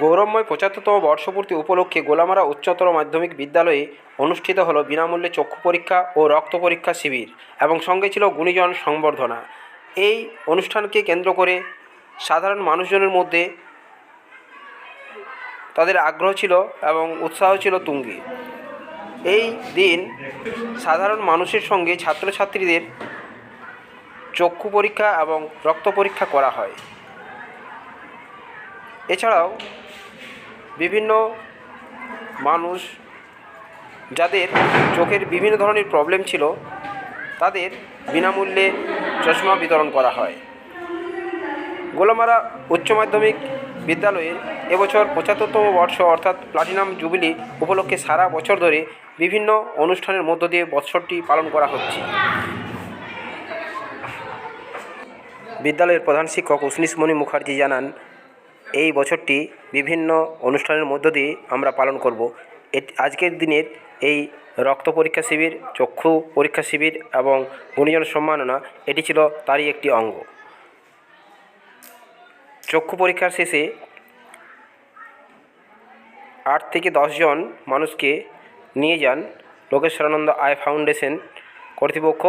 গৌরবময় পঁচাত্তরতম বর্ষপূর্তি উপলক্ষে গোলামারা উচ্চতর মাধ্যমিক বিদ্যালয়ে অনুষ্ঠিত হলো বিনামূল্যে চক্ষু পরীক্ষা ও রক্ত পরীক্ষা শিবির এবং সঙ্গে ছিল গুণীজন সংবর্ধনা। এই অনুষ্ঠানকে কেন্দ্র করে সাধারণ মানুষজনের মধ্যে তাদের আগ্রহ ছিল এবং উৎসাহ ছিল তুঙ্গি। এই দিন সাধারণ মানুষের সঙ্গে ছাত্রছাত্রীদের চক্ষু পরীক্ষা এবং রক্ত পরীক্ষা করা হয়। এছাড়াও বিভিন্ন মানুষ যাদের চোখের বিভিন্ন ধরনের প্রবলেম ছিল, তাদের বিনামূল্যে চশমা বিতরণ করা হয়। গোলামারা উচ্চ মাধ্যমিক বিদ্যালয়ের এবছর পঁচাত্তরতম বর্ষ অর্থাৎ প্লাটিনাম জুবিলি উপলক্ষে সারা বছর ধরে বিভিন্ন অনুষ্ঠানের মধ্য দিয়ে বৎসরটি পালন করা হচ্ছে। বিদ্যালয়ের প্রধান শিক্ষক উষ্ণিসমণি মুখার্জি জানান এই বছরটি বিভিন্ন অনুষ্ঠানের মধ্য দিয়ে আমরা পালন করব। আজকের দিনের এই রক্ত পরীক্ষা শিবির, চক্ষু পরীক্ষা শিবির এবং গুণীজন সম্মাননা, এটি ছিল তারই একটি অঙ্গ। চক্ষু পরীক্ষার শেষে আট থেকে দশজন মানুষকে নিয়ে যান লোকেশ্বরানন্দ আই ফাউন্ডেশন কর্তৃপক্ষ।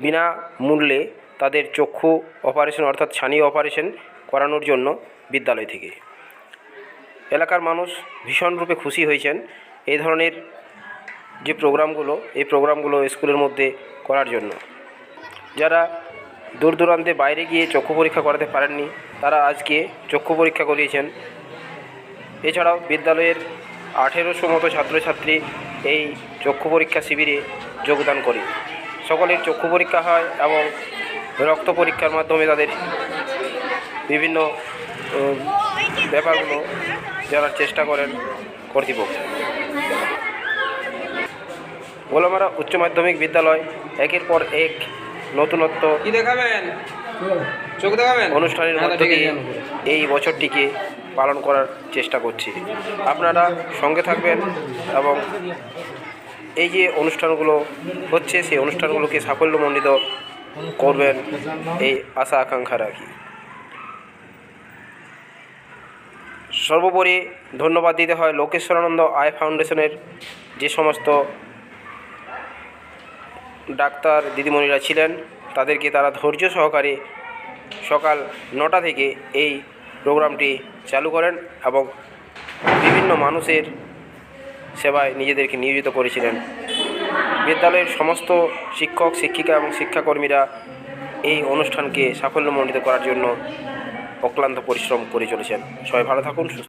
বিনামূল্যে তাদের চক্ষু অপারেশন অর্থাৎ ছানি অপারেশন করানোর জন্য বিদ্যালয় থেকে। এলাকার মানুষ ভীষণরূপে খুশি হয়েছেন এই ধরনের যে প্রোগ্রামগুলো, এই প্রোগ্রামগুলো স্কুলের মধ্যে করার জন্য। যারা দূর দূরান্তে বাইরে গিয়ে চক্ষু পরীক্ষা করাতে পারেননি, তারা আজকে চক্ষু পরীক্ষা করিয়েছেন। এছাড়াও বিদ্যালয়ের আঠেরোশো মতো ছাত্রছাত্রী এই চক্ষু পরীক্ষা শিবিরে যোগদান করে। সকলের চক্ষু পরীক্ষা হয় এবং রক্ত পরীক্ষার মাধ্যমে তাদের বিভিন্ন ব্যাপারগুলো জানার চেষ্টা করেন কর্তৃপক্ষ। গোলামারা উচ্চ মাধ্যমিক বিদ্যালয় একের পর এক নতুনত্ব কি দেখাবেন? চোখ দেখাবেন? অনুষ্ঠানের হ্যাঁ, মধ্য দিয়ে এই বছরটিকে পালন করার চেষ্টা করছি। আপনারা সঙ্গে থাকবেন এবং এই যে অনুষ্ঠানগুলো হচ্ছে সেই অনুষ্ঠানগুলোকে সাফল্যমণ্ডিত করবেন এই আশা আকাঙ্ক্ষা রাখি। সর্বোপরি ধন্যবাদ দিতে হয় লোকেশ্বরানন্দ আই ফাউন্ডেশনের যে সমস্ত ডাক্তার দিদিমণিরা ছিলেন, তাদেরকে তারা ধৈর্য সহকারে সকাল নটা থেকে এই প্রোগ্রামটি চালু করেন এবং বিভিন্ন মানুষের সেবায় নিজেদেরকে নিয়োজিত করেছিলেন। বিদ্যালয়ের সমস্ত শিক্ষক, শিক্ষিকা এবং শিক্ষাকর্মীরা এই অনুষ্ঠানকে সাফল্যমণ্ডিত করার জন্য অক্লান্ত পরিশ্রম করে চলেছেন। সবাই ভালো থাকুন সুস্থ